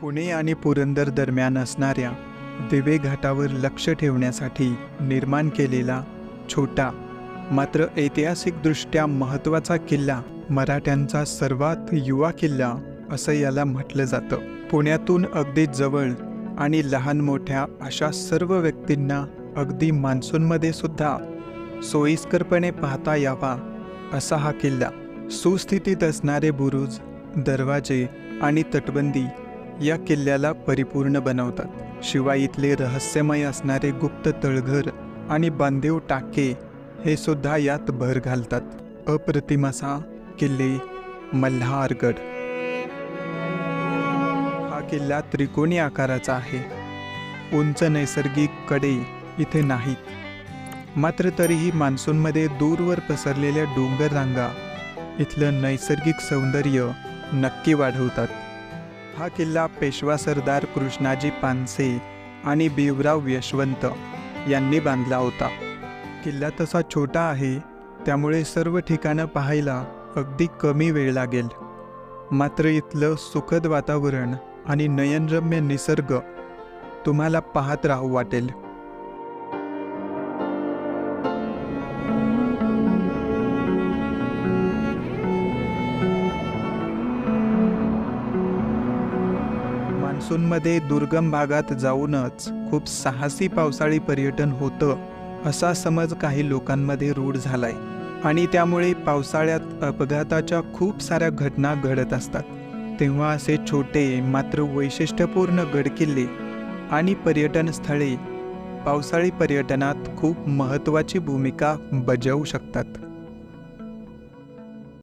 पुणे आणि पुरंदर दरम्यान असणाऱ्या दिवे घाटावर लक्ष ठेवण्यासाठी निर्माण केलेला छोटा मात्र ऐतिहासिकदृष्ट्या महत्त्वाचा किल्ला मराठ्यांचा सर्वात युवा किल्ला असं याला म्हटलं जातं. पुण्यातून अगदी जवळ आणि लहान मोठ्या अशा सर्व व्यक्तींना अगदी मान्सूनमध्ये सुद्धा सोयीस्करपणे पाहता यावा असा हा किल्ला. सुस्थितीत असणारे बुरुज दरवाजे आणि तटबंदी या किल्ल्याला परिपूर्ण बनवतात. शिवाय इथले रहस्यमय असणारे गुप्त तळघर आणि बांधीव टाके हे सुद्धा यात भर घालतात. अप्रतिम असा किल्ले मल्हारगड. हा किल्ला त्रिकोणी आकाराचा आहे. उंच नैसर्गिककडे इथे नाहीत. मात्र तरीही मान्सूनमध्ये दूरवर पसरलेल्या डोंगर रांगा इथलं नैसर्गिक सौंदर्य नक्की वाढवतात. हा किल्ला पेशवा सरदार कृष्णाजी पानसे आणि बिवराव यशवंत यांनी बांधला होता. किल्ला तसा छोटा आहे त्यामुळे सर्व ठिकाणं पाहायला अगदी कमी वेळ लागेल. मात्र इथलं सुखद वातावरण आणि नयनरम्य निसर्ग तुम्हाला पाहत राहू वाटेल. मान्सूनमध्ये दुर्गम भागात जाऊनच खूप साहसी पावसाळी पर्यटन होतं असा समज काही लोकांमध्ये रूढ झालाय. आणि त्यामुळे पावसाळ्यात अपघाताच्या खूप साऱ्या घटना घडत असतात. तेव्हा असे छोटे मात्र वैशिष्ट्यपूर्ण गडकिल्ले आणि पर्यटन स्थळे पावसाळी पर्यटनात खूप महत्त्वाची भूमिका बजावू शकतात.